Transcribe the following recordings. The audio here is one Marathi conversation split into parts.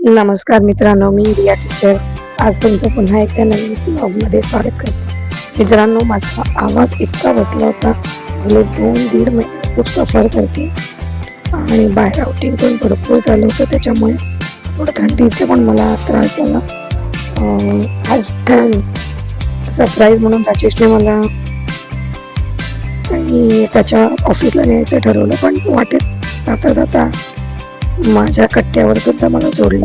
नमस्कार मित्रांनो मी रिया टीचर. आज तुमचं पुन्हा एकदा नवीन ब्लॉगमध्ये स्वागत करते. मित्रांनो माझा आवाज इतका बसला होता गेले दोन दीड महिने खूप सफर करते आणि बाहेर आउटिंग पण भरपूर झालं होतं त्याच्यामुळे थोडं थंडीचा पण मला त्रास झाला. आज सरप्राईज म्हणून राजेशने मला काही त्याच्या ऑफिसला न्यायचं ठरवलं पण वाटेत जाता जाता माझ्या कट्ट्यावर सुद्धा मला सोडलं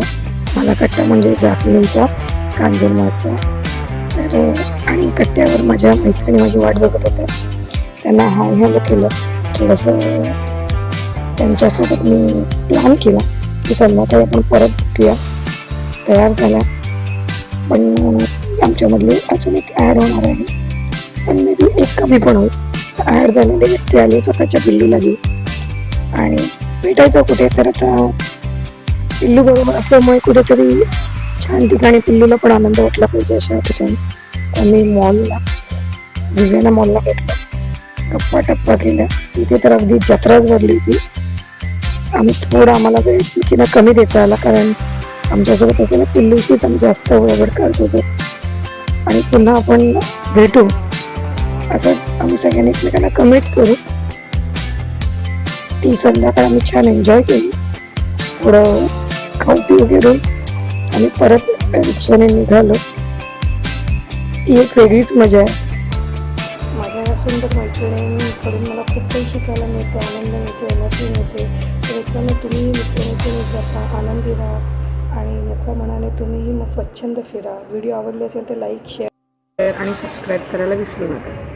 माझा कट्टा म्हणजे जास्मिनचा कांजूरमाचा तर आणि कट्ट्यावर माझ्या मैत्रिणी माझी वाट बघत होत्या. त्यांना हाय हॅलो केलं. थोडंसं त्यांच्यासोबत मी प्लॅन केला की संध्याकाळी आपण परत भेटूया. तयार झाल्या पण आमच्यामधले अजून एक ॲड होणार आहे. पण मे बी एक कमी पण होईल. ॲड झालेली व्यक्ती आली स्वतःच्या पिल्लूला लागली आणि भेटायचं कुठे तर आता. पिल्लू बरोबर असल्यामुळे कुठेतरी छान ठिकाणी पिल्लूला पण आनंद वाटला पाहिजे अशा ठिकाणी. आम्ही मॉलला दिव्याना मॉलला भेटलो. गप्पा टप्पा केल्या तिथे तर अगदी जत्राच भरली होती. आम्ही थोडं आम्हाला वेळ की ना कमी देता आला कारण आमच्यासोबत असलेल्या पिल्लूशीच आम्ही जास्त वळवड करत होतो. आणि पुन्हा आपण भेटू. असं आम्ही सगळ्यांनी एकमेकांना कमेंट करू. ती संध्याकाळ आम्ही छान एन्जॉय केली. थोडं खाऊ पिऊ गेलो आणि परत रिक्षाने निघालो. ती एक वेगळीच मजा आहे. माझ्या सुंदर मैत्रिणींकडून मला खूप काही शिकायला मिळते आनंद मिळतो एनर्जी मिळते. तर मित्रांनो तुम्ही मित्रमैत्रिणी करता आनंदी राहा आणि मोकळ्या मनाने तुम्हीही मग स्वच्छंद फिरा. व्हिडिओ आवडले असेल तर लाईक शेअर आणि सबस्क्राईब करायला विसरू नका.